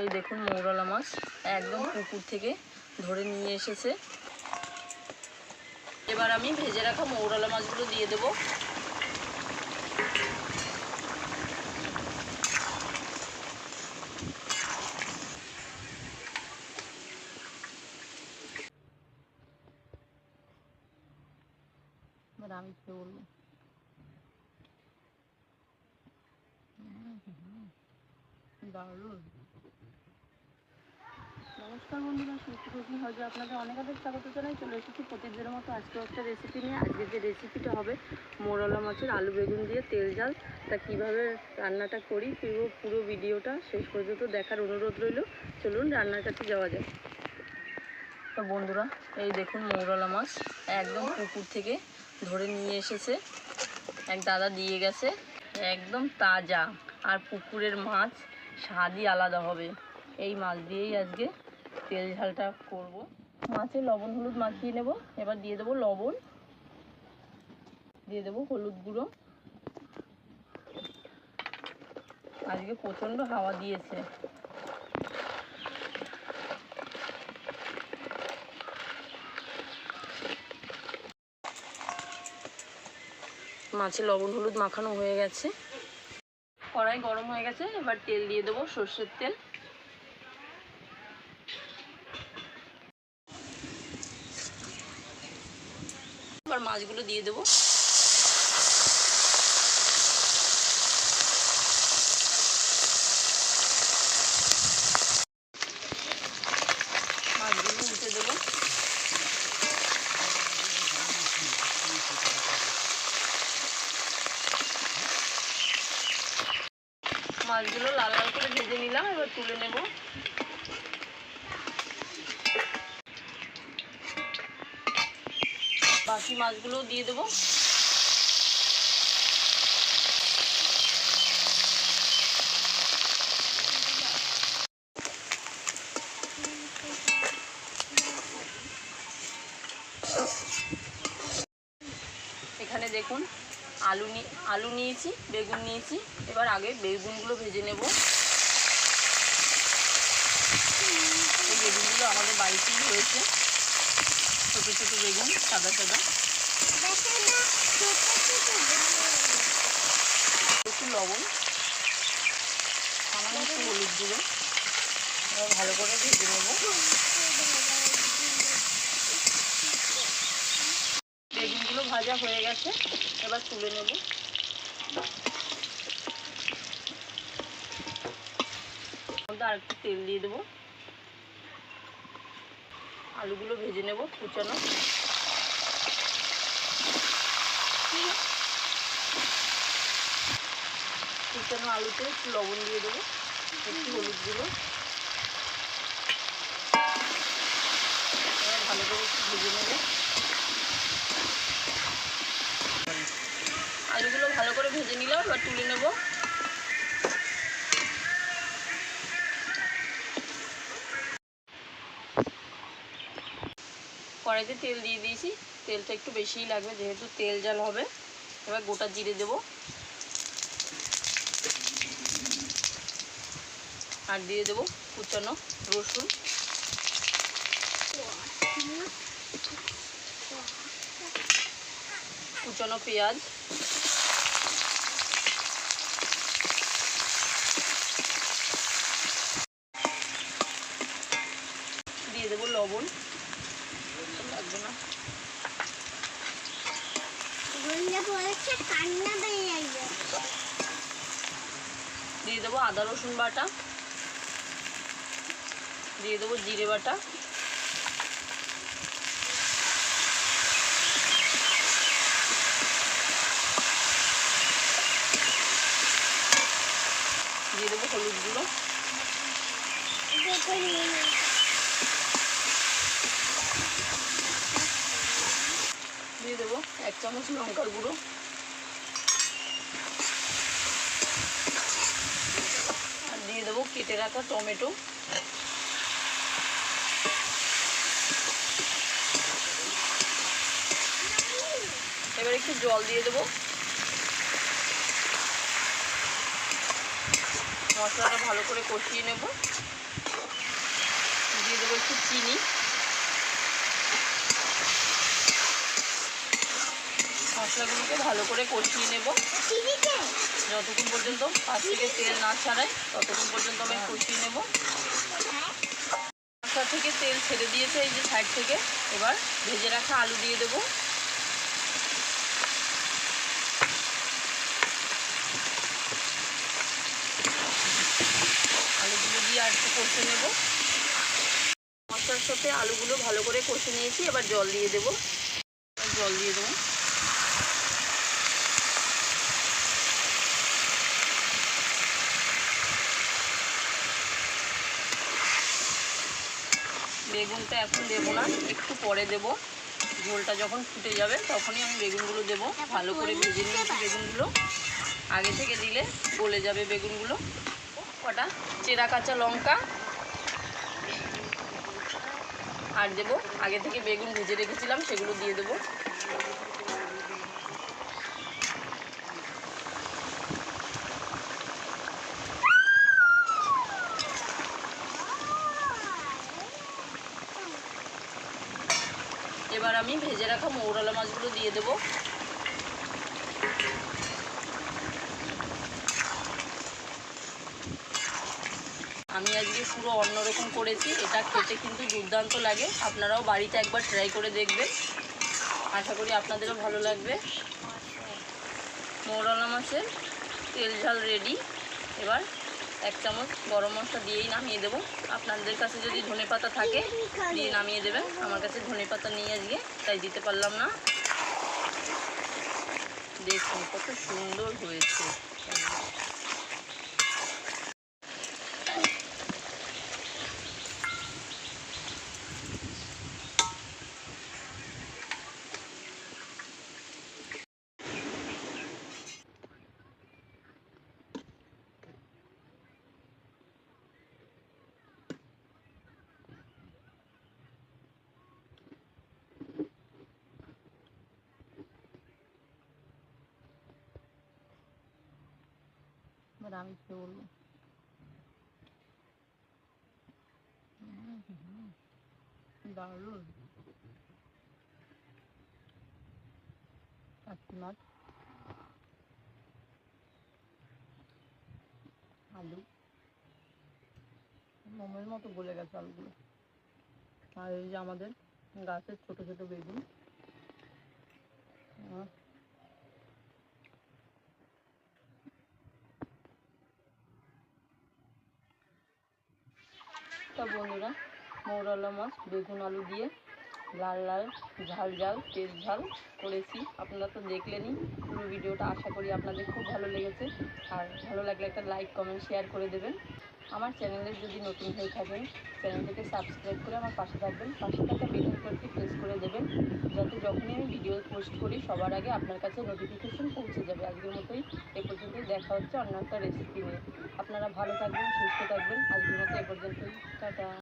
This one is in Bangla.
এই দেখুন মৌরলা মাছ একদম পুকুর থেকে ধরে নিয়ে এসেছে। এবার আমি ভেজে রাখা মৌরলা মাছগুলো দিয়ে দেবো। আমি বলব? দারুণ। নমস্কার বন্ধুরা, সুস্থ কুকিং হয়তো আপনাদের অনেক অনেক স্বাগত জানাই। চলে এসেছি প্রতিদিনের মতো আজকে একটা রেসিপি নিয়ে। আজকে যে রেসিপিটা হবে, মোরলা মাছের আলু বেগুন দিয়ে তেল জাল তা কীভাবে রান্নাটা করি পুরো পুরো ভিডিওটা শেষ পর্যন্ত দেখার অনুরোধ রইল। চলুন রান্নার কাছে যাওয়া যাক। তো বন্ধুরা, এই দেখুন মৌরলা মাছ একদম পুকুর থেকে ধরে নিয়ে এসেছে। এক দাদা দিয়ে গেছে, একদম তাজা। আর পুকুরের মাছ স্বাদই আলাদা হবে। এই মাছ দিয়েই আজকে তেল ঝালটা করব। মাছে লবণ, হলুদ মাখিয়ে নেব। এবার দিয়ে দেবো লবণ। দিয়ে দেবো হলুদ গুঁড়ো। আজকে প্রচণ্ড হাওয়া দিয়েছে। মাছে লবণ, হলুদ মাখানো হয়ে গেছে। কড়াই গরম হয়ে গেছে। এবার তেল দিয়ে দেবো সর্ষের তেল। এবার মাছগুলো দিয়ে দেবো। মাছগুলো উঠে দেবো। মাছগুলো লাল লাল করে ভেজে নিলাম, এবার তুলে নেব। বাকি মাছগুলো দিয়ে দেবো। এখানে দেখুন, আলু আলু নিয়েছি, বেগুন নিয়েছি। এবার আগে বেগুনগুলো ভেজে নেব। এই বেগুনগুলো আমাদের বাড়িতেই রয়েছে। ছোটো ছোটো বেগুন, সাদা সাদা। একটু লবণ, সামান্য একটু হলুদ গুঁড়ো। ভালো করে ভেজে নেব। বেগুনগুলো ভাজা হয়ে গেছে, এবার তুলে নেব। আর একটু তেল দিয়ে দেবো। আলুগুলো ভেজে নেব কুচানো। কুচানো আলুতে একটু লবণ দিয়ে দেবো, একটু হলুদ গুঁড়ো। ভালো করে একটু ভেজে নেব। আলুগুলো ভালো করে ভেজে নিলাম, এবার তুলে নেব। কড়াইতে তেল দিয়ে দিয়েছি। তেলটা একটু বেশিই লাগবে, যেহেতু তেল জাল হবে। এবার গোটা জিরে দেব। আর দিয়ে দেবো কুচানো রসুন। কুচানো পেঁয়াজ। দিয়ে দেবো লবণ লাগবে না কান্না বেরিয়ে আসবে দিয়ে দেবো আদা রসুন বাটা। দিয়ে দেবো জিরে বাটা। দিয়ে দেবো হলুদ গুঁড়ো। দিয়ে দেবো এক চামচ লঙ্কার গুঁড়ো। কেটে রাখা টমেটো। এবার একটু জল দিয়ে দেবো। মশলাটা ভালো করে কষিয়ে নেব। দিয়ে দেবো একটু চিনি। মশলাগুলোকে ভালো করে কষিয়ে নেব। যতক্ষণ পর্যন্ত পাশ থেকে তেল না ছাড়ায় ততক্ষণ পর্যন্ত আমি কষিয়ে নেব। মশলা থেকে তেল ছেড়ে দিয়েছে এই যে সাইড থেকে। এবার ভেজে রাখা আলু দিয়ে দেবো। আলুগুলো দিয়ে আর একটু কষে নেব। মশলার সাথে আলুগুলো ভালো করে কষে নিয়েছি। এবার জল দিয়ে দেবো। জল দিয়ে দেবো। বেগুনটা এখন দেবো না, একটু পরে দেবো। ঝোলটা যখন ফুটে যাবে, তখনই আমি বেগুনগুলো দেবো। ভালো করে ভেজে নিয়েছি বেগুনগুলো। আগে থেকে দিলে গলে যাবে বেগুনগুলো। কটা? চেরা কাঁচা লঙ্কা। আর দেবো। আগে থেকে বেগুন ভেজে রেখেছিলাম, সেগুলো দিয়ে দেবো এবার আমি ভেজে রাখা মৌরলা মাছগুলো দিয়ে দেবো। আমি আজকে পুরো অন্যরকম করেছি, এটা খেতে কিন্তু দুর্দান্ত লাগে, আপনারাও বাড়িতে একবার ট্রাই করে দেখবেন। আশা করি আপনাদেরও ভালো লাগবে। মৌরলা মাছের তেল ঝাল রেডি এবার এক চামচ গরম মশলা দিয়েই নামিয়ে দেবো। আপনাদের কাছে যদি ধনে পাতা থাকে, দিয়ে নামিয়ে দেবেন। আমার কাছে ধনে পাতা নিয়ে আজকে, তাই দিতে পারলাম না। দেখুন কত সুন্দর হয়েছে। এবার আমি বলব? দারুণ। মাছ। আলু। মোমের মতো গলে গেছে আলুগুলো। আর এই যে আমাদের গাছের ছোট ছোট বেগুন। আহ, বন্ধুরা মৌরলা মাছ বেগুন আলু দিয়ে লাল লাল ঝাল ঝাল তেল ঝাল করেছি। আপনারা তো দেখলেনই পুরো ভিডিওটা আশা করি আপনাদের খুব ভালো লেগেছে। আর ভালো লাগলে একটা লাইক কমেন্ট শেয়ার করে দেবেন। আমার চ্যানেলে যদি নতুন হয়ে থাকেন চ্যানেলটাকে সাবস্ক্রাইব করে আমার পাশে থাকবেন, পাশে থাকা বেল আইকনটি প্রেস করে দেবেন, যাতে যখনই আমি ভিডিও পোস্ট করি, সবার আগে আপনার কাছে নোটিফিকেশন পৌঁছে যাবে। আজকের মতোই এ পর্যন্তই, দেখা হচ্ছে অন্য একটা রেসিপি নিয়ে। আপনারা ভালো থাকবেন, সুস্থ থাকবেন। আজকের মতো এ পর্যন্তই। টাটা।